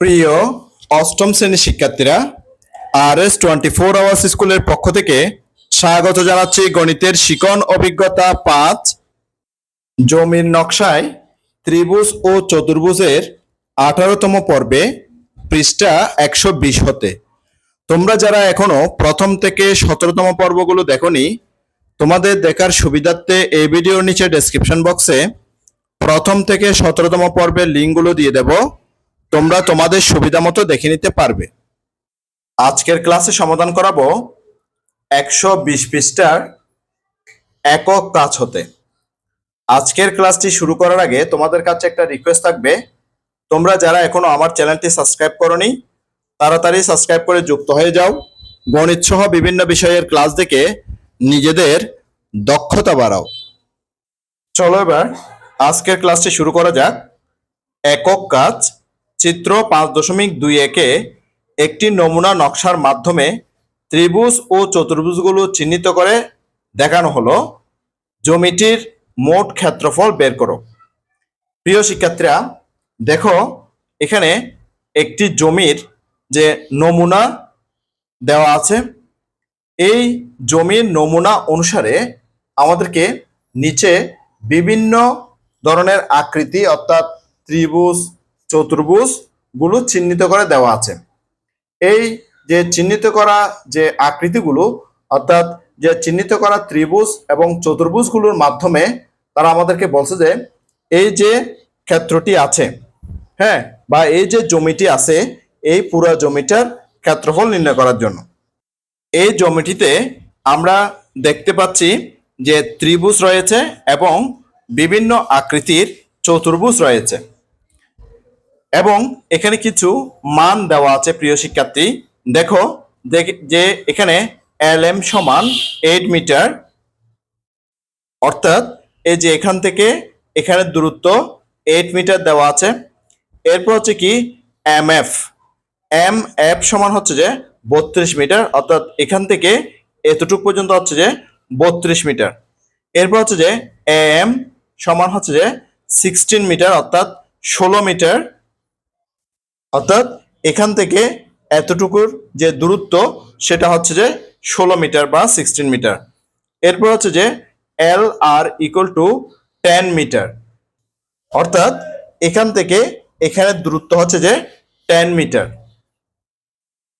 প্রিয় অষ্টম শ্রেণির শিক্ষার্থীরা R S twenty four hours স্কুলের পক্ষ থেকে স্বাগত জানাচ্ছি গণিতের শিকন অভিজ্ঞতা পাঁচ। জমির নকশায় ত্রিভুজ ও চতুর্ভুজের আঠারোতম পর্বে পৃষ্ঠা একশো বিশ হতে। তোমরা যারা এখনও প্রথম থেকে সতেরোতম পর্বগুলো দেখনি, তোমাদের দেখার সুবিধার্থে এই ভিডিওর নিচে ডেসক্রিপশন বক্সে প্রথম থেকে সতেরোতম পর্বের লিঙ্কগুলো দিয়ে দেব। তোমরা তোমাদের সুবিধা মতো দেখে নিতে পারবে। আজকের ক্লাসে সমাধান করাবো একশো বিশ পৃষ্ঠার একক কাজ হতে। আজকের ক্লাসটি শুরু করার আগে তোমাদের কাছে একটা রিকোয়েস্ট থাকবে। তোমরা যারা এখনও আমার চ্যানেলটি সাবস্ক্রাইব করনি, তাড়াতাড়ি সাবস্ক্রাইব করে যুক্ত হয়ে যাও। গণিত সহ বিভিন্ন বিষয়ের ক্লাস দেখে নিজেদের দক্ষতা বাড়াও। চলো এবার আজকের ক্লাসটি শুরু করা যাক। একক কাজ চিত্র পাঁচ দশমিক দুই একে একটি নমুনা নকশার মাধ্যমে ত্রিভুজ ও চতুর্ভুজগুলো চিহ্নিত করে দেখানো হলো। জমিটির মোট ক্ষেত্রফল বের করো। প্রিয় শিক্ষার্থীরা, দেখো, এখানে একটি জমির যে নমুনা দেওয়া আছে, এই জমির নমুনা অনুসারে আমাদেরকে নিচে বিভিন্ন ধরনের আকৃতি, অর্থাৎ ত্রিভুজ চতুর্ভুজগুলো চিহ্নিত করে দেওয়া আছে। এই যে চিহ্নিত করা যে আকৃতিগুলো, অর্থাৎ যে চিহ্নিত করা ত্রিভুজ এবং চতুর্ভুজগুলোর মাধ্যমে তারা আমাদেরকে বলছে যে, এই যে ক্ষেত্রটি আছে হ্যাঁ বা এই যে জমিটি আছে, এই পুরো জমিটার ক্ষেত্রফল নির্ণয় করার জন্য। এই জমিটিতে আমরা দেখতে পাচ্ছি যে ত্রিভুজ রয়েছে এবং বিভিন্ন আকৃতির চতুর্ভুজ রয়েছে। এবং এখানে কিছু মান দেওয়া আছে, প্রিয় শিক্ষার্থী। দেখো যে এখানে এল এম সমান এইট মিটার অর্থাৎ এই যে এখান থেকে এখানে দূরত্ব এইট মিটার দেওয়া আছে। এরপর হচ্ছে কি এম এফ এম এফ সমান হচ্ছে যে বত্রিশ মিটার অর্থাৎ এখান থেকে এতটুকু পর্যন্ত হচ্ছে যে বত্রিশ মিটার এরপর হচ্ছে যে এম সমান হচ্ছে যে সিক্সটিন মিটার অর্থাৎ ষোলো মিটার অর্থাৎ এখান থেকে এতটুকুর যে দূরত্ব, সেটা হচ্ছে যে ষোলো মিটার বা সিক্সটিন মিটার। এরপর হচ্ছে যে L R equal to ten metre. অর্থাৎ এখান থেকে এখানে দূরত্ব হচ্ছে যে টেন মিটার।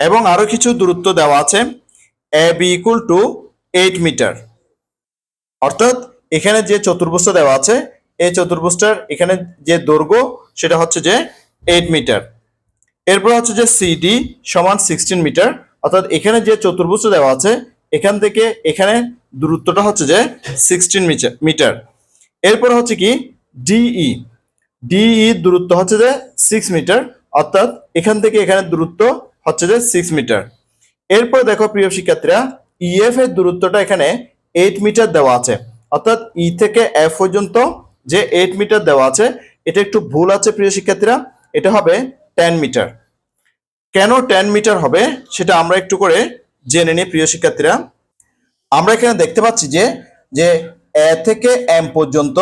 এবং আরও কিছু দূরত্ব দেওয়া আছে A B equal to eight metre. অর্থাৎ এখানে যে চতুর্ভুজটা দেওয়া আছে, এই চতুর্ভুজটার এখানে যে দৈর্ঘ্য, সেটা হচ্ছে যে এইট মিটার। এরপর হচ্ছে যে সিডি সমান সিক্সটিন মিটার অর্থাৎ এখানে যে চতুর্ভুজটা দেওয়া আছে, এখান থেকে এখানে দূরত্বটা হচ্ছে যে সিক্সটিন মিটার এরপর হচ্ছে কি ডিই ডিই দূরত্ব হচ্ছে যে সিক্স মিটার অর্থাৎ এখান থেকে এখানে দূরত্ব হচ্ছে যে সিক্স মিটার এরপর দেখো প্রিয় শিক্ষার্থীরা ইএফ এর দূরত্বটা এখানে এইট মিটার দেওয়া আছে, অর্থাৎ ই থেকে এফ পর্যন্ত যে এইট মিটার দেওয়া আছে, এটা একটু ভুল আছে প্রিয় শিক্ষার্থীরা, এটা হবে টেন মিটার কেন টেন মিটার হবে? সেটা আমরা একটু করে জেনে নিই, প্রিয় শিক্ষার্থীরা। আমরা এখানে দেখতে পাচ্ছি যে যে এ থেকে এম পর্যন্ত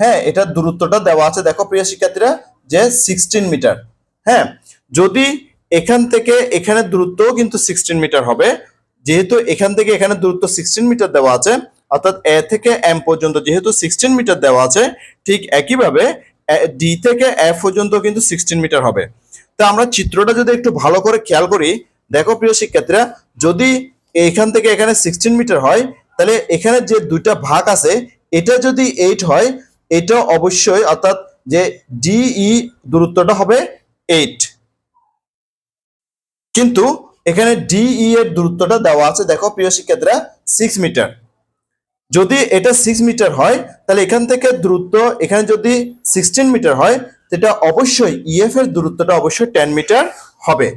হ্যাঁ এটার দূরত্বটা দেওয়া আছে। দেখো, প্রিয় শিক্ষার্থীরা, যে সিক্সটিন মিটার হ্যাঁ যদি এখান থেকে এখানে দূরত্বও কিন্তু সিক্সটিন মিটার হবে, যেহেতু এখান থেকে এখানে দূরত্ব সিক্সটিন মিটার দেওয়া আছে, অর্থাৎ এ থেকে এম পর্যন্ত যেহেতু সিক্সটিন মিটার দেওয়া আছে, ঠিক একইভাবে ডি থেকে এফ পর্যন্ত কিন্তু সিক্সটিন মিটার হবে। তা আমরা চিত্রটা যদি একটু ভালো করে খেয়াল করি, দেখো প্রিয় শিক্ষার্থীরা, যদি এখান থেকে এখানে সিক্সটিন মিটার হয়, তাহলে এখানে যে দুইটা ভাগ আছে, এটা যদি এইট হয়, এটা অবশ্যই অর্থাৎ যে ডিই দূরত্বটা হবে এইট কিন্তু এখানে ডিই এর দূরত্বটা দেওয়া আছে, দেখো প্রিয় শিক্ষার্থীরা সিক্স মিটার যদি এটা সিক্স মিটার হয়, তাহলে এখান থেকে দূরত্ব এখানে যদি সিক্সটিন মিটার হয়, সেটা অবশ্যই ইএফ এর দূরত্বটা অবশ্যই টেন মিটার হবে।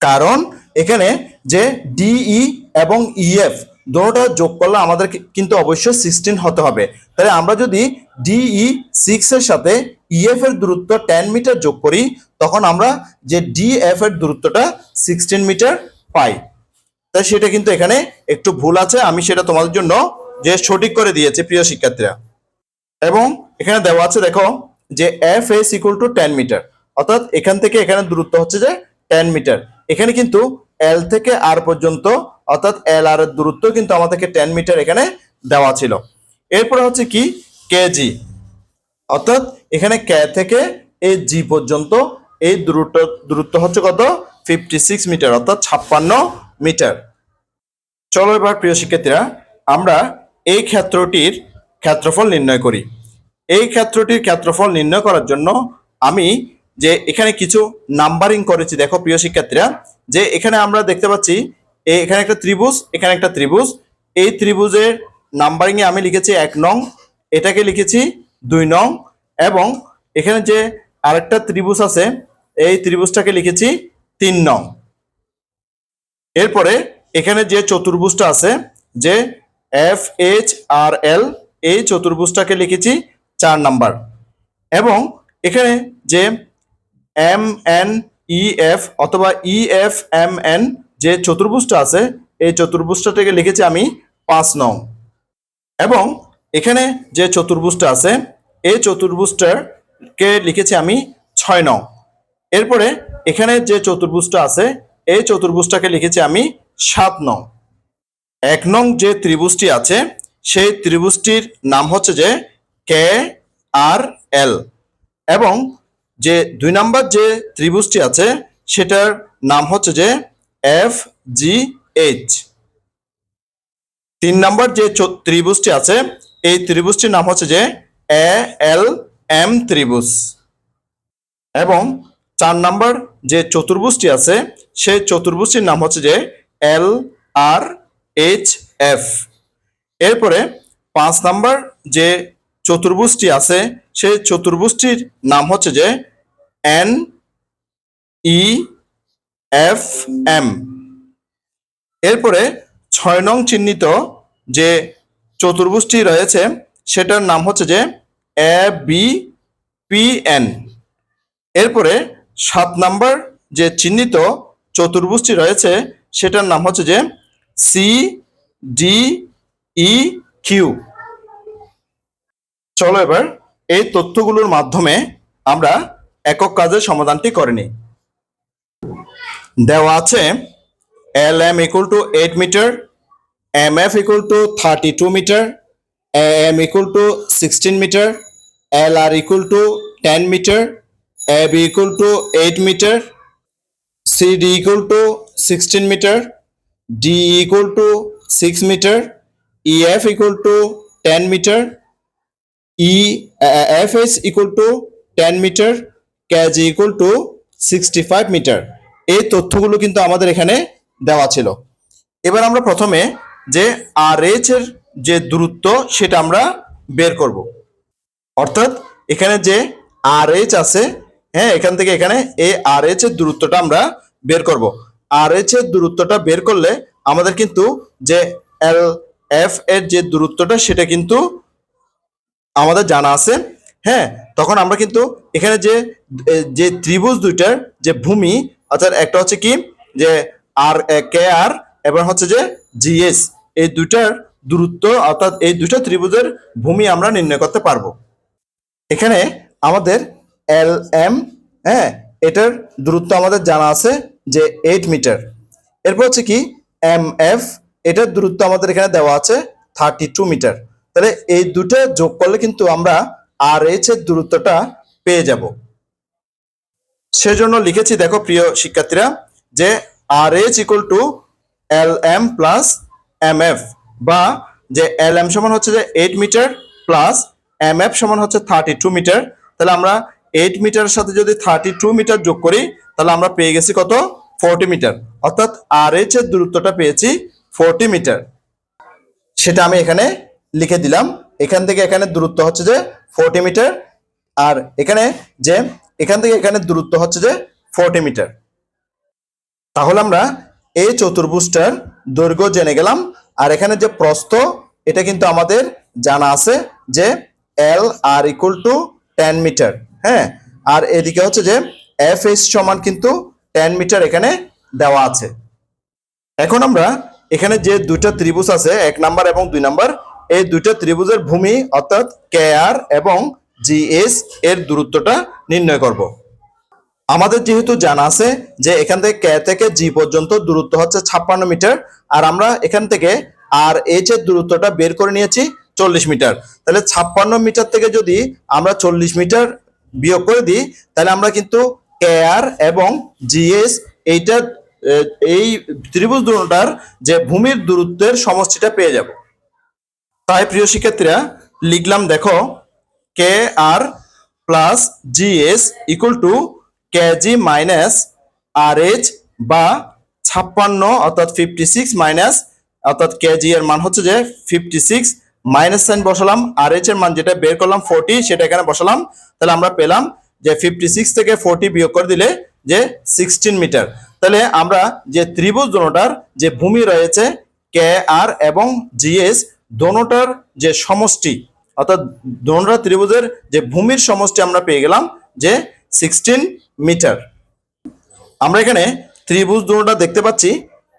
কারণ এখানে যে ডিই এবং ইএফ দুটোটা যোগ করলে আমাদের কিন্তু অবশ্যই সিক্সটিন হতে হবে। তাহলে আমরা যদি ডিই সিক্স এর সাথে ইএফ এর দূরত্ব টেন মিটার যোগ করি, তখন আমরা যে ডিএফ এর দূরত্বটা সিক্সটিন মিটার পাই। তাই সেটা কিন্তু এখানে একটু ভুল আছে। আমি সেটা তোমাদের জন্য যে সঠিক করে দিয়েছি, প্রিয় শিক্ষার্থীরা। এবং এখানে দেওয়া আছে, দেখো, যে F S equal to ten metre অর্থাৎ এখান থেকে এখানে দূরত্ব হচ্ছে যে টেন মিটার এখানে কিন্তু এল থেকে আর পর্যন্ত, অর্থাৎ এল আর এর দূরত্ব কিন্তু আমাদেরকে টেন মিটার এখানে দেওয়া ছিল। এরপরে হচ্ছে কি? কেজি অর্থাৎ এখানে কে থেকে এই জি পর্যন্ত এই দূরত্ব দূরত্ব হচ্ছে কত? ফিফটি সিক্স মিটার অর্থাৎ ছাপ্পান্ন মিটার। চলো এবার, প্রিয় শিক্ষার্থীরা, আমরা এই ক্ষেত্রটির ক্ষেত্রফল নির্ণয় করি। এই ক্ষেত্রটির ক্ষেত্রফল নির্ণয় করার জন্য আমি যে এখানে কিছু নাম্বারিং করেছি, দেখো প্রিয় শিক্ষার্থীরা, যে এখানে আমরা দেখতে পাচ্ছি এখানে একটা ত্রিভুজ, এখানে একটা ত্রিভুজ। এই ত্রিভুজের নাম্বারিং এ আমি লিখেছি এক নং, এটাকে লিখেছি দুই নং, এবং এখানে যে আরেকটা ত্রিভুজ আছে, এই ত্রিভুজটাকে লিখেছি তিন নং। এরপরে এখানে যে চতুর্ভুজটা আছে, যে এফ এইচ আর এল এই চতুর্ভুজটাকে লিখেছি চার নাম্বার। এবং এখানে যে এম এন ই এফ অথবা ই এফ এম এন যে চতুর্ভুজটা আছে, এই চতুর্ভুজটাকে লিখেছি আমি পাঁচ নং। এবং এখানে যে চতুর্ভুজটা আছে, এই চতুর্ভুজটাকে লিখেছি আমি ছয় নং। এরপরে এখানে যে চতুর্ভুজটা আছে এই চতুর্ভুজটাকে লিখেছি আমি সাত নং। এক নং যে ত্রিভুজটি আছে, সেই ত্রিভুজটির নাম হচ্ছে যে কে আর এল। এবং যে দুই নাম্বার যে ত্রিভুজটি আছে, সেটার নাম হচ্ছে যে এফ জি এইচ। তিন নাম্বার যে ত্রিভুজটি আছে, এই ত্রিভুজটির নাম হচ্ছে যে এ এল এম ত্রিভুজ। এবং চার নাম্বার যে চতুর্ভুজটি আছে সেই চতুর্ভুজটির নাম হচ্ছে যে এল আর এইচ এফ। এরপরে পাঁচ নাম্বার যে চতুর্ভুজটি আছে সেই চতুর্ভুজটির নাম হচ্ছে যে এন ই এফ এম। এরপরে ছয় নং চিহ্নিত যে চতুর্ভুজটি রয়েছে, সেটার নাম হচ্ছে যে এ বি পি এন। এরপরে সাত নাম্বার যে চিহ্নিত চতুর্ভুজটি রয়েছে, সেটার নাম হচ্ছে যে সি ডি ই কিউ চলো এবার এই তথ্যগুলোর মাধ্যমে আমরা একক কাজের সমাধানটি করে নিই। দেওয়া আছে L M equal to eight metre M F equal to thirty two metre M equal to sixteen metre L R equal to ten metre A B equal to eight metre metre D equal to six metre E F equal to ten metre E F S equal to ten metre KG equal to sixty five metre এই তথ্যগুলো কিন্তু আমাদের এখানে দেওয়া ছিল। এবার আমরা প্রথমে যে আর এর যে দূরত্ব সেটা আমরা বের করব। অর্থাৎ এখানে যে আর আছে হ্যাঁ এখান থেকে এখানে এ আর এইচ এর দূরত্বটা আমরা বের করব। আর এইচ এর দূরত্বটা বের করলে আমাদের কিন্তু যে এল এফ এর যে দূরত্বটা সেটা কিন্তু আমাদের জানা আছে। হ্যাঁ তখন আমরা কিন্তু এখানে যে যে ত্রিভুজ দুইটার যে ভূমি, অর্থাৎ একটা হচ্ছে কি? যে আর কে আর এবং হচ্ছে যে জিএস এই দুইটার দূরত্ব, অর্থাৎ এই দুইটা ত্রিভুজের ভূমি আমরা নির্ণয় করতে পারব। এখানে আমাদের এল এম হ্যাঁ এটার দূরত্ব আমাদের জানা আছে যে এইট মিটার এরপর হচ্ছে কি এম এফ এটার দূরত্ব আমাদের এখানে দেওয়া আছে থার্টি টু মিটার তাহলে এই দুটো যোগ করলে কিন্তু আমরা আর এইচ এর দূরত্বটা পেয়ে যাব। সেজন্য লিখেছি, দেখো প্রিয় শিক্ষার্থীরা, যে R H equal to L M plus M F বা যে এল এম সমান হচ্ছে যে eight metre plus M F সমান হচ্ছে থার্টি টু মিটার তাহলে আমরা এইট মিটারের সাথে যদি থার্টি টু মিটার যোগ করি, তাহলে আমরা পেয়ে গেছি কত? ফোরটি মিটার অর্থাৎ আর এইচ এর দূরত্বটা পেয়েছি ফোরটি মিটার সেটা আমি এখানে লিখে দিলাম। এখান থেকে এখানে দূরত্ব হচ্ছে যে ফোরটি মিটার আর এখানে যে, এখান থেকে এখানে দূরত্ব হচ্ছে যে ফোরটি মিটার তাহলে আমরা এই চতুর্ভুজটার দৈর্ঘ্য জেনে গেলাম। আর এখানে যে প্রস্থ, এটা কিন্তু আমাদের জানা আছে যে L R equal to ten metre হ্যাঁ? আর এদিকে হচ্ছে যে এফ এস সমান কিন্তু টেন মিটার এখানে দেওয়া আছে। এখন আমরা এখানে যে দুইটা ত্রিভুজ আছে, এক নাম্বার এবং দুই নাম্বার, এই দুইটা ত্রিভুজের ভূমি অর্থাৎ কে আর এবং জিএস এর দূরত্বটা নির্ণয় করব। আমাদের যেহেতু জানা আছে যে এখান থেকে কে থেকে জি পর্যন্ত দূরত্ব হচ্ছে ছাপ্পান্ন মিটার আর আমরা এখান থেকে আর এইচ এর দূরত্বটা বের করে নিয়েছি চল্লিশ মিটার তাহলে ছাপ্পান্ন মিটার থেকে যদি আমরা চল্লিশ মিটার বিয়োগ করে দিই, তাহলে আমরা কিন্তু কে আর এবং জিএস এইটা এই ত্রিভুজ দুটার যে ভূমির দূরত্বের সমষ্টিটা পেয়ে যাব। তাই প্রিয় শিক্ষার্থীরা, লিখলাম দেখো K R plus GS equal to K G R H বা ছাপ্পান্ন অর্থাৎ ফিফটি সিক্স মাইনাস অর্থাৎ কেজি এর মান হচ্ছে যে ফিফটি সিক্স মাইনাস সাইন বসালাম আর এর মান যেটা বের করলাম ফোরটি সেটা এখানে বসালাম। তাহলে আমরা পেলাম যে ফিফটি সিক্স থেকে ফোরটি বিয়োগ করে দিলে যে সিক্সটিন মিটার। তাহলে আমরা যে ত্রিভুজ দোনোটার যে ভূমি রয়েছে কে আর এবং জিএস দোনোটার যে সমষ্টি, অর্থাৎ দোনোটা ত্রিভুজের যে ভূমির সমষ্টি আমরা পেয়ে গেলাম যে সিক্সটিন মিটার। আমরা এখানে ত্রিভুজ দুটোটা দেখতে পাচ্ছি,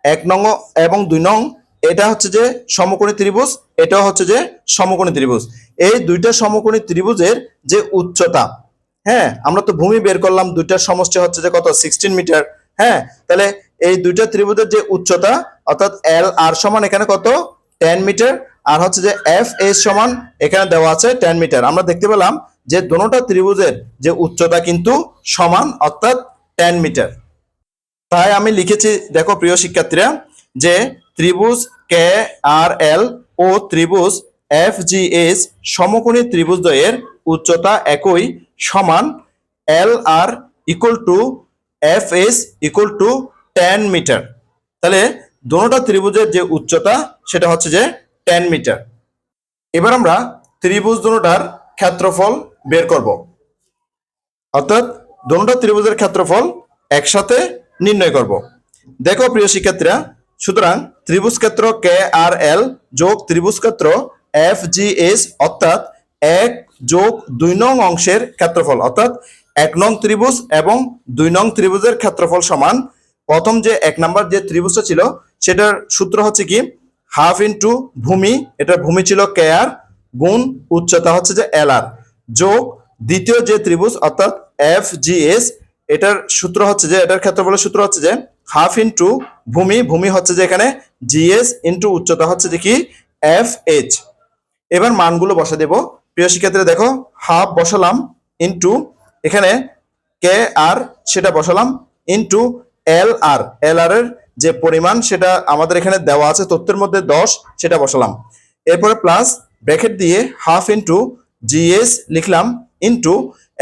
এক নং এবং দুই নং এটা হচ্ছে যে সমকোণী ত্রিভুজ এটা হচ্ছে যে সমকোণী ত্রিভুজ। এই দুইটা সমকোণী ত্রিভুজের যে উচ্চতা হ্যাঁ আমরা তো ভূমি বের করলাম, দুইটার সমষ্টি হচ্ছে যে কত? সিক্সটিন মিটার হ্যাঁ তাহলে এই দুইটা ত্রিভুজের যে উচ্চতা, অর্থাৎ এল আর সমান এখানে কত? টেন মিটার আর হচ্ছে যে এফ এস সমান এখানে দেওয়া আছে টেন মিটার আমরা দেখতে পেলাম যে দোনোটা ত্রিভুজের যে উচ্চতা কিন্তু সমান, অর্থাৎ টেন মিটার তাই আমি লিখেছি, দেখো প্রিয় শিক্ষার্থীরা, যে ত্রিভুজ কে আর এল ও ত্রিভুজ এফ জি এস সমকোণী ত্রিভুজদ্বয়ের উচ্চতা একই সমান L R equal to F S equal to ten metre তাহলে দোনোটা ত্রিভুজের যে উচ্চতা, সেটা হচ্ছে যে টেন মিটার এবার আমরা ত্রিভুজ দুটার ক্ষেত্রফল বের করব। অর্থাৎ দোনোটা ত্রিভুজের ক্ষেত্রফল একসাথে নির্ণয় করব। দেখো প্রিয় শিক্ষার্থীরা, সুতরাং ত্রিভুজ ক্ষেত্র কে আর এল যোগ ত্রিভুজ ক্ষেত্র এফ জি এস অর্থাৎ এক যোগ দুই নং অংশের ক্ষেত্রফল, অর্থাৎ এক নং ত্রিভুজ এবং দুই নং ত্রিভুজের ক্ষেত্রফল সমান। প্রথম যে এক নাম্বার যে ত্রিভুজটা ছিল, সেটার সূত্র হচ্ছে কি? হাফ ইন্টু ভূমি, এটা ভূমি ছিল কে আর গুণ উচ্চতা হচ্ছে যে এল আর যোগ দ্বিতীয় যে ত্রিভুজ, অর্থাৎ এফ জি এস এটার সূত্র হচ্ছে যে, এটার ক্ষেত্রফলের সূত্র হচ্ছে যে হাফ ইন্টু ভূমি ভূমি হচ্ছে যে এখানে জিএস ইন্টু উচ্চতা হচ্ছে যে কি? এফ এইচ এবার মানগুলো বসা দেব। প্রিয় শিক্ষার্থীরা, দেখো হাফ বসালাম ইন্টু এখানে কে আর সেটা বসালাম ইন্টু এল আর এল আর এর যে পরিমাণ সেটা আমাদের এখানে দেওয়া আছে, তথ্যের মধ্যে দশ, সেটা বসালাম। এরপরে প্লাস ব্র্যাকেট দিয়ে হাফ ইন্টু জিএস লিখলাম ইন্টু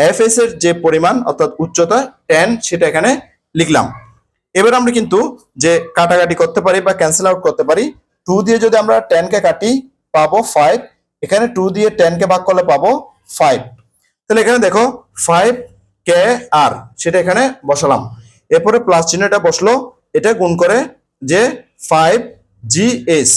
এফ এস এর যে পরিমাণ, অর্থাৎ উচ্চতা টেন সেটা এখানে লিখলাম। এবার আমরা কিন্তু যে কাটাকাটি করতে পারি বা ক্যান্সেল আউট করতে পারি টু দিয়ে যদি আমরা টেন কে কাটি, পাবো ফাইভ এখানে টু দিয়ে টেন কে ভাগ করলে পাবো ফাইভ তাহলে এখানে দেখো ফাইভ কে আর সেটা এখানে বসালাম। এরপরে প্লাস চিহ্নটা বসল, এটা গুণ করে যে ফাইভ জি এস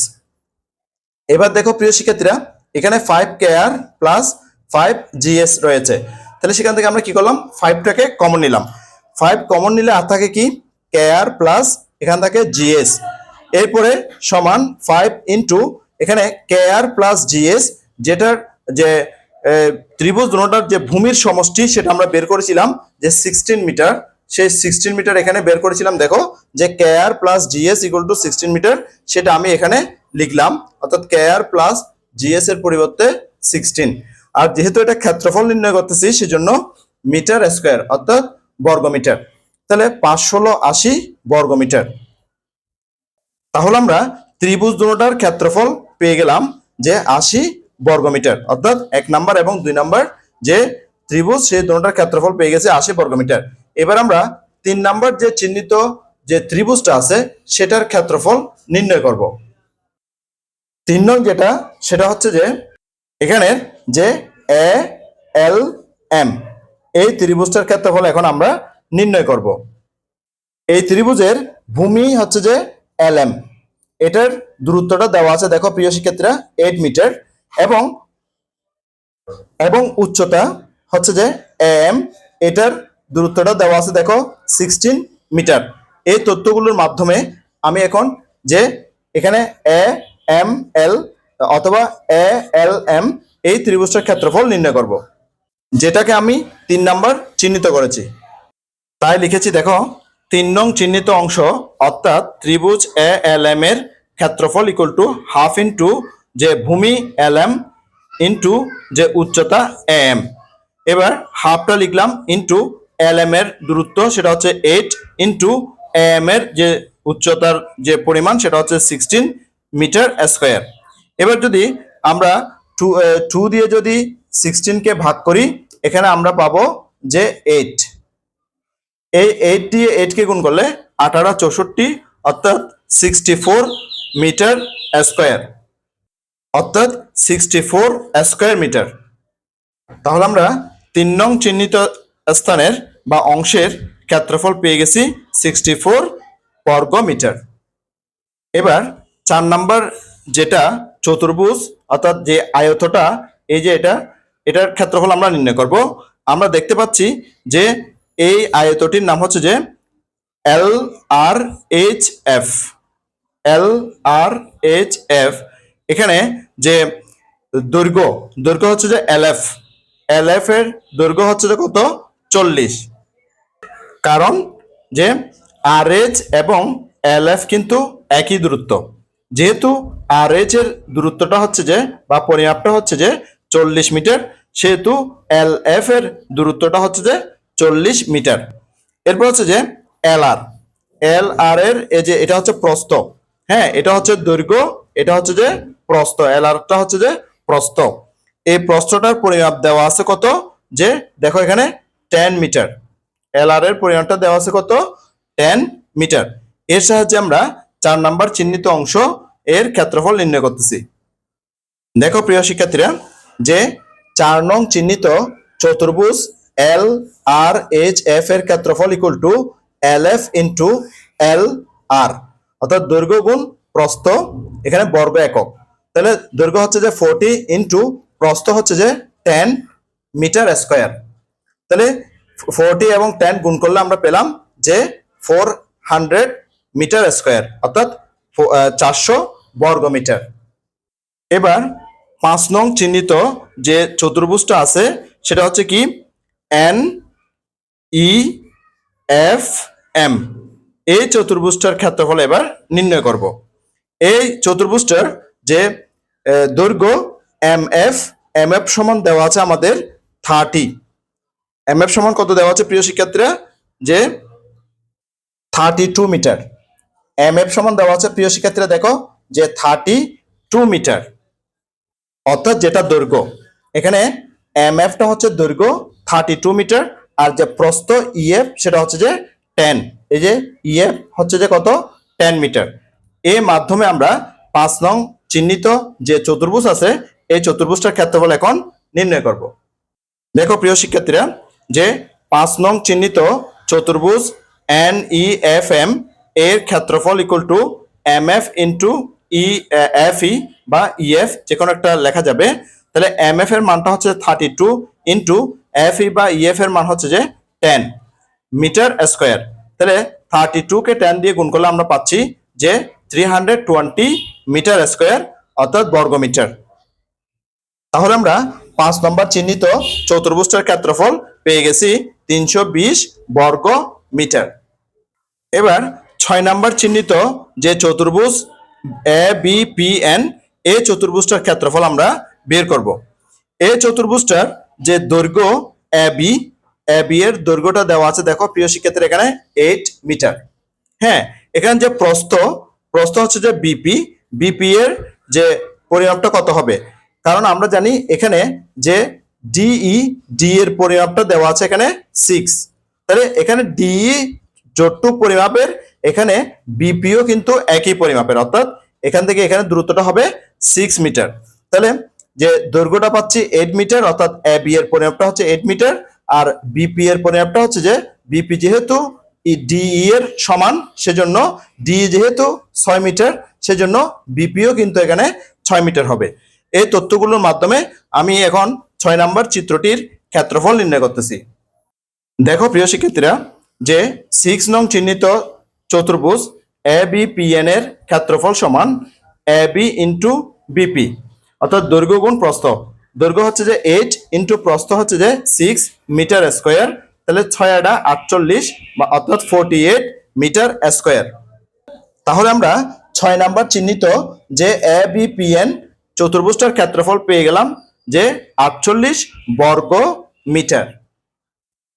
এবার দেখো প্রিয় শিক্ষার্থীরা, এখানে five K R plus five G S রয়েছে। তাহলে সেখান থেকে আমরা কি করলাম? ফাইভটাকে কমন নিলাম। ফাইভ কমন নিলে আর থাকে কি? কে আর প্লাস এখান থেকে জিএস এরপরে সমান ফাইভ ইন্টু এখানে কে আর প্লাস জিএস যেটার যে ত্রিভুজ দুটার যে ভূমির সমষ্টি সেটা আমরা বের করেছিলাম যে সিক্সটিন মিটার সেই সিক্সটিন মিটার এখানে বের করেছিলাম, দেখো, যে K R plus GS equal to sixteen meter সেটা আমি এখানে লিখলাম। অর্থাৎ কে আর প্লাস জিএস এর পরিবর্তে সিক্সটিন আর যেহেতু এটা ক্ষেত্রফল নির্ণয় করতেছি, সেজন্য মিটার স্কোয়ার অর্থাৎ বর্গ মিটার তাহলে পাঁচ ষোলো আশি বর্গ মিটার তাহলে আমরা ত্রিভুজ দুটার ক্ষেত্রফল পেয়ে গেলাম যে আশি বর্গমিটার। অর্থাৎ এক নাম্বার এবং দুই নাম্বার যে ত্রিভুজ, সেই দুটার ক্ষেত্রফল পেয়ে গেছে আশি বর্গমিটার। এবার আমরা তিন নাম্বার যে চিহ্নিত যে ত্রিভুজটা আছে, সেটার ক্ষেত্রফল নির্ণয় করব। তিন নং যেটা, সেটা হচ্ছে যে এখানে যে এ এল এম এই ত্রিভুজটার ক্ষেত্রফল এখন আমরা নির্ণয় করব। এই ত্রিভুজের ভূমি হচ্ছে যে এল এম এটার দূরত্বটা দেওয়া আছে, দেখো প্রিয় শিক্ষার্থীরা এইট মিটার এবং এবং উচ্চতা হচ্ছে যে এম এটার দূরত্বটা দেওয়া আছে, দেখো সিক্সটিন মিটার এই তথ্যগুলোর মাধ্যমে আমি এখন যে এখানে এ এম এল অথবা এ এল এম এই ত্রিভুজটার ক্ষেত্রফল নির্ণয় করব। যেটাকে আমি তিন নাম্বার চিহ্নিত করেছি। তাই লিখেছি, দেখো, তিন নং চিহ্নিত অংশ, অর্থাৎ ত্রিভুজ এ এল এম এর ক্ষেত্রফল ইকুয়াল টু হাফ ইন্টু যে ভূমি এল এম ইন্টু যে উচ্চতা এ এম। এবার হাফটা লিখলাম ইন্টু এল এম এর দূরত্ব, সেটা হচ্ছে এইট ইন্টু এ এম এর যে উচ্চতার যে পরিমাণ, সেটা হচ্ছে সিক্সটিন মিটার স্কোয়ার এবার যদি আমরা টু টু দিয়ে যদি সিক্সটিনকে ভাগ করি, এখানে আমরা পাবো যে এইট এই এইট দিয়ে এইটকে গুণ করলে আঠারো, চৌষট্টি, অর্থাৎ সিক্সটি ফোর মিটার স্কোয়ার অর্থাৎ সিক্সটি ফোর স্কোয়ার মিটার তাহলে আমরা তিন নং চিহ্নিত স্থানের বা অংশের ক্ষেত্রফল পেয়ে গেছি সিক্সটি ফোর বর্গ মিটার এবার চার নাম্বার যেটা চতুর্ভুজ, অর্থাৎ যে আয়তটা, এই যে এটা, এটার ক্ষেত্রফল আমরা নির্ণয় করব। আমরা দেখতে পাচ্ছি যে এই আয়তটির নাম হচ্ছে যে L R H F. L R H F. এখানে যে দৈর্ঘ্য দৈর্ঘ্য হচ্ছে যে এল এফ। এল এফ এর দৈর্ঘ্য হচ্ছে যে কত? চল্লিশ। কারণ যে আর এইচ এবং এল এফ কিন্তু একই দূরত্ব। যেহেতু আর এইচ এর দূরত্বটা হচ্ছে যে, বা পরিমাপটা হচ্ছে যে চল্লিশ মিটার, সেহেতু এল এফ এর দূরত্বটা হচ্ছে যে চল্লিশ মিটার। এরপর হচ্ছে যে এল আর এল আর এর এই যে এটা হচ্ছে প্রস্থ। হ্যাঁ এটা হচ্ছে দৈর্ঘ্য, এটা হচ্ছে যে প্রস্থ। এল আরটা হচ্ছে যে প্রস্থ। এই প্রস্থটার পরিমাপ দেওয়া আছে কত? যে দেখো এখানে টেন মিটার। এল আর এর পরিমাণটা দেওয়া আছে কত? Ten meter. এর সাহায্যে আমরা চার নাম্বার চিহ্নিত অংশ এর ক্ষেত্রফল নির্ণয় করতেছি। দেখো প্রিয় শিক্ষার্থীরা, যে চার নং চিহ্নিত চতুর্ভুজ এল আর এইচ এফ এর ক্ষেত্রফল equal to L F into L R অর্থাৎ দৈর্ঘ্য গুণ প্রস্থ এখানে বর্গ একক। তাহলে দৈর্ঘ্য হচ্ছে যে ফোরটি ইন্টু প্রস্থ হচ্ছে যে টেন মিটার স্কোয়ার। তাহলে ফোরটি এবং টেন গুণ করলে আমরা পেলাম যে ফোর হান্ড্রেড মিটার স্কোয়ার, অর্থাৎ চারশো বর্গ মিটার। এবার পাঁচ নং চিহ্নিত যে চতুর্ভুজটা আছে, সেটা হচ্ছে কি? N, E, F, M. এই চতুর্ভুজটার ক্ষেত্রফল এবার নির্ণয় করব। এই চতুর্ভুজটার যে দৈর্ঘ্য, এম, এফ এম, এফ সমান দেওয়া আছে আমাদের থার্টি। এম, এফ সমান কত দেওয়া আছে প্রিয় শিক্ষার্থীরা? যে thirty two meter. M, F সমান দেওয়া আছে প্রিয় শিক্ষার্থীরা, দেখো, যে থার্টি টু মিটার। অর্থাৎ যেটা দৈর্ঘ্য। এখানে এম এফটা হচ্ছে দৈর্ঘ্য থার্টি টু মিটার আর যে প্রস্থ ইএফ সেটা হচ্ছে যে টেন এই যে ইএফ হচ্ছে যে কত? টেন মিটার এর মাধ্যমে আমরা পাঁচ নং চিহ্নিত যে চতুর্ভুজ আছে, এই চতুর্ভুজটার ক্ষেত্রফল এখন নির্ণয় করব। দেখো প্রিয় শিক্ষার্থীরা, যে পাঁচ নং চিহ্নিত চতুর্ভুজ এন ই এফ এম এর ক্ষেত্রফল equal to M F into E F E বা ইএফ যে কোনো একটা লেখা যাবে। তাহলে এম এফ এর মানটা হচ্ছে thirty two into F E বা ইএফ এর মান হচ্ছে যে টেন মিটার স্কোয়ার। তাহলে থার্টি টু কে টেন দিয়ে গুণ করলে আমরা পাচ্ছি যে three hundred twenty meter square অর্থাৎ বর্গ মিটার তাহলে আমরা পাঁচ নম্বর চিহ্নিত চতুর্ভুজটার ক্ষেত্রফল পেয়ে গেছি তিনশো বিশ বর্গ মিটার এবার ছয় নম্বর চিহ্নিত যে চতুর্ভুজ A B P N A চতুর্ভুজটার ক্ষেত্রফল আমরা বের করব। এ চতুর্ভুজটার যে দৈর্ঘ্য এ বি এ বি এর দৈর্ঘ্যটা দেওয়া আছে, দেখো, প্রিয় শিক্ষার্থীর, এখানে এইট মিটার হ্যাঁ এখানে যে প্রস্থ প্রস্থ হচ্ছে যে বিপি বিপি এর যে পরিমাপটা কত হবে? কারণ আমরা জানি এখানে যে ডিই ডি এর পরিমাপটা দেওয়া আছে এখানে সিক্স তাহলে এখানে ডিই জোট্টু পরিমাপের, এখানে বিপিও কিন্তু একই পরিমাপের, অর্থাৎ এখান থেকে এখানে দূরত্বটা হবে সিক্স মিটার তাহলে যে দৈর্ঘ্যটা পাচ্ছি এইট মিটার অর্থাৎ এ বি এর পরিমাপটা হচ্ছে এইট মিটার আর বিপি এর পরিমাপটা হচ্ছে যে বিপি যেহেতু ডিই এর সমান, সেজন্য ডি যেহেতু ছয় মিটার সেজন্য বিপিও কিন্তু এখানে ছয় মিটার হবে। এই তথ্যগুলোর মাধ্যমে আমি এখন ছয় নাম্বার চিত্রটির ক্ষেত্রফল নির্ণয় করতেছি। দেখো প্রিয় শিক্ষার্থীরা, যে সিক্স নং চিহ্নিত চতুর্ভুজ এ বি পি এন এর ক্ষেত্রফল সমান এ বি ইন্টু বিপি অর্থাৎ দৈর্ঘ্য গুণ প্রস্থ। দৈর্ঘ্য হচ্ছে যে এইট ইন্টু প্রস্থ হচ্ছে যে সিক্স মিটার স্কোয়ার তাহলে ছয় আটা আটচল্লিশ বা অর্থাৎ ফোরটি এইট মিটার স্কোয়ার তাহলে আমরা ছয় নাম্বার চিহ্নিত যে এ বি পি এন চতুর্ভুজটার ক্ষেত্রফল পেয়ে গেলাম যে আটচল্লিশ বর্গ মিটার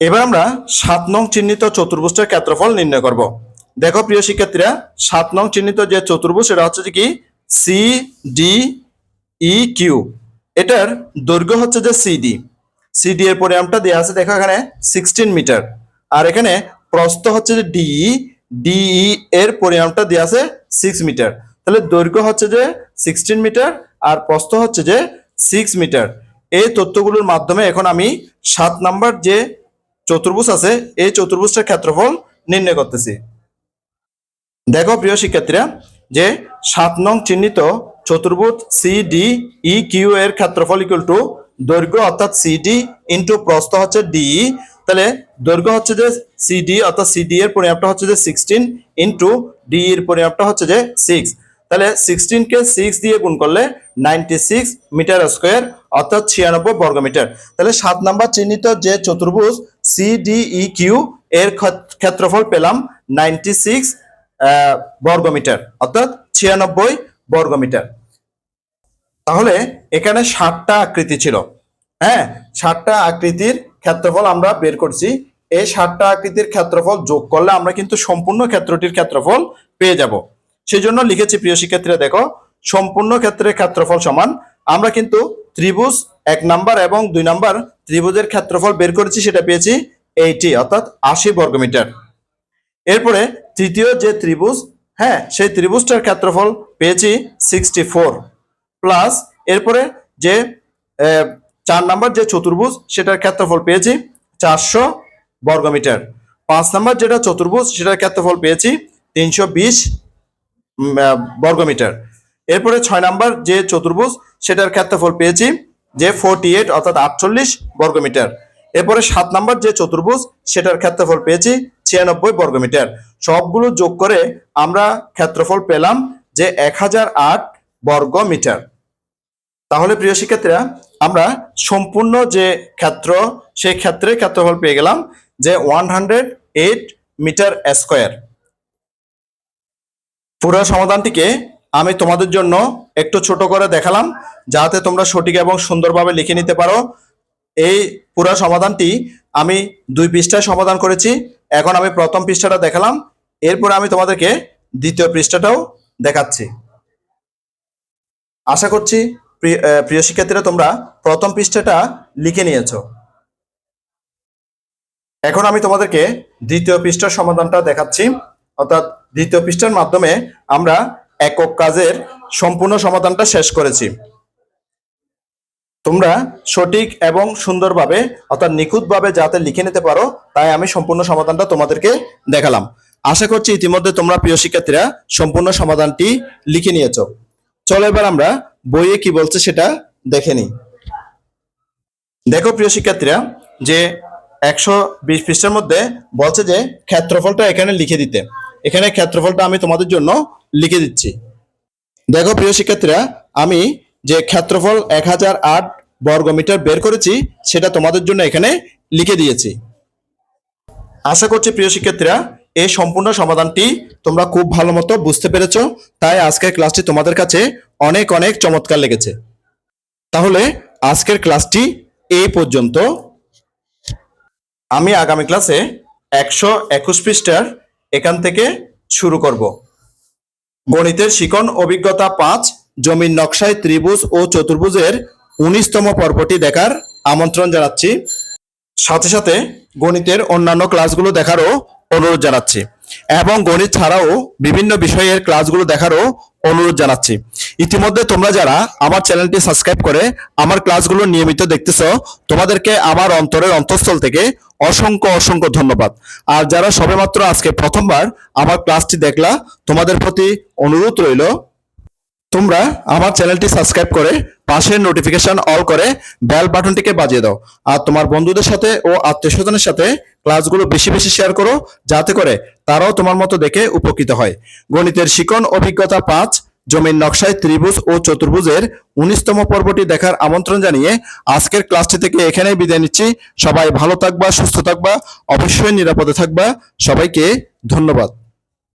এবার আমরা সাত নং চিহ্নিত চতুর্ভুজটার ক্ষেত্রফল নির্ণয় করব। দেখো প্রিয় শিক্ষার্থীরা, সাত নং চিহ্নিত যে চতুর্ভুজ, সেটা হচ্ছে কি? সি ডি ই কিউ এটার দৈর্ঘ্য হচ্ছে যে সিডি সিডি এর পরিমাণটা দেওয়া আছে, দেখো এখানে সিক্সটিন মিটার আর এখানে প্রস্থ হচ্ছে যে ডিই ডিই এর পরিমাণটা দেওয়া আছে সিক্স মিটার তাহলে দৈর্ঘ্য হচ্ছে যে সিক্সটিন মিটার আর প্রস্থ হচ্ছে যে সিক্স মিটার এই তথ্যগুলোর মাধ্যমে এখন আমি সাত নাম্বার যে চতুর্ভুজ আছে, এই চতুর্ভুজটার ক্ষেত্রফল নির্ণয় করতেছি। দেখো প্রিয় শিক্ষার্থীরা, যে সাত নং চিহ্নিত চতুর্ভুজ সি ডি ই কিউ এর ক্ষেত্রফল ইকুয়াল টু দৈর্ঘ্য অর্থাৎ সিডি ইন্টু প্রস্থ হচ্ছে ডিই তাহলে দৈর্ঘ্য হচ্ছে যে সিডি অর্থাৎ সিডি এর পরিমাপটা হচ্ছে যে সিক্সটিন ইন্টু ডি এর পরিমাপটা হচ্ছে যে সিক্স তাহলে সিক্সটিন কে সিক্স দিয়ে গুণ করলে নাইনটি সিক্স মিটার স্কোয়ার অর্থাৎ ছিয়ানব্বই বর্গমিটার তাহলে সাত নাম্বার চিহ্নিত যে চতুর্ভুজ সি ডি কিউ এর ক্ষেত- ক্ষেত্রফল পেলাম নাইনটি সিক্স বর্গমিটার অর্থাৎ ছিয়ানব্বই বর্গমিটার। তাহলে এখানে ষাটটা আকৃতি ছিল। হ্যাঁ ষাটটা আকৃতির ক্ষেত্রফল আমরা বের করছি। এই ষাটটা আকৃতির ক্ষেত্রফল যোগ করলে আমরা কিন্তু সম্পূর্ণ ক্ষেত্রটির ক্ষেত্রফল পেয়ে যাব। সেই জন্য লিখেছি, প্রিয় শিক্ষার্থীরা, দেখো, সম্পূর্ণ ক্ষেত্রের ক্ষেত্রফল সমান। আমরা কিন্তু ত্রিভুজ এক নাম্বার এবং দুই নাম্বার ত্রিভুজের ক্ষেত্রফল বের করেছি, সেটা পেয়েছি এইটি, অর্থাৎ আশি বর্গমিটার। এরপরে তৃতীয় যে ত্রিভুজ হ্যাঁ সেই ত্রিভুজটার ক্ষেত্রফল পেয়েছি সিক্সটি ফোর প্লাস এরপরে যে চার নাম্বার যে চতুর্ভুজ, সেটার ক্ষেত্রফল পেয়েছি চারশো বর্গমিটার। পাঁচ নাম্বার যেটা চতুর্ভুজ, সেটার ক্ষেত্রফল পেয়েছি তিনশো বিশ বর্গমিটার। এরপরে ছয় নাম্বার যে চতুর্ভুজ, সেটার ক্ষেত্রফল পেয়েছি যে ফোরটি এইট অর্থাৎ আটচল্লিশ বর্গমিটার। এরপরে সাত নাম্বার যে চতুর্ভুজ, সেটার ক্ষেত্রফল পেয়েছি ছিয়ানব্বই বর্গমিটার। সবগুলো যোগ করে আমরা ক্ষেত্রফল পেলাম যে এক হাজার আট বর্গ মিটার তাহলে প্রিয় শিক্ষার্থীরা, আমরা সম্পূর্ণ যে ক্ষেত্র, সেই ক্ষেত্রে ক্ষেত্রফল পেয়ে গেলাম যে one hundred eight meter square. পুরো সমাধানটিকে আমি তোমাদের জন্য একটু ছোট করে দেখালাম, যাতে তোমরা সঠিক এবং সুন্দরভাবে লিখে নিতে পারো। এই পুরো সমাধানটি আমি দুই পৃষ্ঠায় সমাধান করেছি। এখন আমি প্রথম পৃষ্ঠাটা দেখালাম। এরপর আমি তোমাদেরকে দ্বিতীয় পৃষ্ঠাটাও দেখাচ্ছি। আশা করছি প্রিয় শিক্ষার্থীরা, তোমরা প্রথম পৃষ্ঠাটা লিখে নিয়েছো। এখন আমি তোমাদেরকে দ্বিতীয় পৃষ্ঠার সমাধানটা দেখাচ্ছি। অর্থাৎ দ্বিতীয় পৃষ্ঠার মাধ্যমে আমরা একক কাজের সম্পূর্ণ সমাধানটা শেষ করেছি। তোমরা সঠিক এবং সুন্দরভাবে, অর্থাৎ নিখুঁতভাবে যাতে লিখে নিতে পারো, তাই আমি সম্পূর্ণ সমাধানটা তোমাদেরকে দেখালাম। আশা করছি ইতিমধ্যে তোমরা প্রিয় শিক্ষার্থীরা সম্পূর্ণ সমাধানটি লিখে নিয়েছ। চলো এবার আমরা বইয়ে কি বলছে সেটা দেখে নিই। দেখো প্রিয় শিক্ষার্থীরা, যে একশো বিশ পৃষ্ঠার মধ্যে বলছে যে ক্ষেত্রফলটা এখানে লিখে দিতে। এখানে ক্ষেত্রফলটা আমি তোমাদের জন্য লিখে দিচ্ছি। দেখো প্রিয় শিক্ষার্থীরা, আমি যে ক্ষেত্রফল এক হাজার আট বর্গমিটার বের করেছি, সেটা তোমাদের জন্য এখানে লিখে দিয়েছি। আশা করছি প্রিয় শিক্ষার্থীরা, এই সম্পূর্ণ সমাধানটি তোমরা খুব ভালো মতো বুঝতে পেরেছ, তাই আজকের ক্লাসটি তোমাদের কাছে অনেক অনেক চমৎকার লেগেছে। তাহলে আজকের ক্লাসটি এই পর্যন্ত। আমি আগামী ক্লাসে একশো একুশ পৃষ্ঠার এখান থেকে শুরু করব। গণিতের শিকন অভিজ্ঞতা পাঁচ, জমির নকশায় ত্রিভুজ ও চতুর্ভুজের উনিশতম পর্বটি দেখার আমন্ত্রণ জানাচ্ছি। সাথে সাথে গণিতের অন্যান্য ক্লাসগুলো দেখারও অনুরোধ জানাচ্ছি এবং গণিত ছাড়াও বিভিন্ন বিষয়ের ক্লাসগুলো দেখারও অনুরোধ জানাচ্ছি। ইতিমধ্যে তোমরা যারা আমার চ্যানেলটি সাবস্ক্রাইব করে আমার ক্লাসগুলো নিয়মিত দেখতেছ, তোমাদেরকে আমার অন্তরের অন্তঃস্থল থেকে অসংখ্য অসংখ্য ধন্যবাদ। আর যারা সবেমাত্র আজকে প্রথমবার আমার ক্লাসটি দেখলা, তোমাদের প্রতি অনুরোধ রইল, তোমরা আমার চ্যানেলটি সাবস্ক্রাইব করে পাশের নোটিফিকেশন অল করে বেল বাটনটিকে বাজিয়ে দাও। আর তোমার বন্ধুদের সাথে ও আত্মীয় স্বজনের সাথে ক্লাসগুলো বেশি বেশি শেয়ার করো, যাতে করে তারাও তোমার মতো দেখে উপকৃত হয়। গণিতের শিকন অভিজ্ঞতা পাঁচ, জমির নকশায় ত্রিভুজ ও চতুর্ভুজের উনিশতম পর্বটি দেখার আমন্ত্রণ জানিয়ে আজকের ক্লাসটি থেকে এখানেই বিদায় নিচ্ছি। সবাই ভালো থাকবা, সুস্থ থাকবা, অবশ্যই নিরাপদে থাকবা। সবাইকে ধন্যবাদ।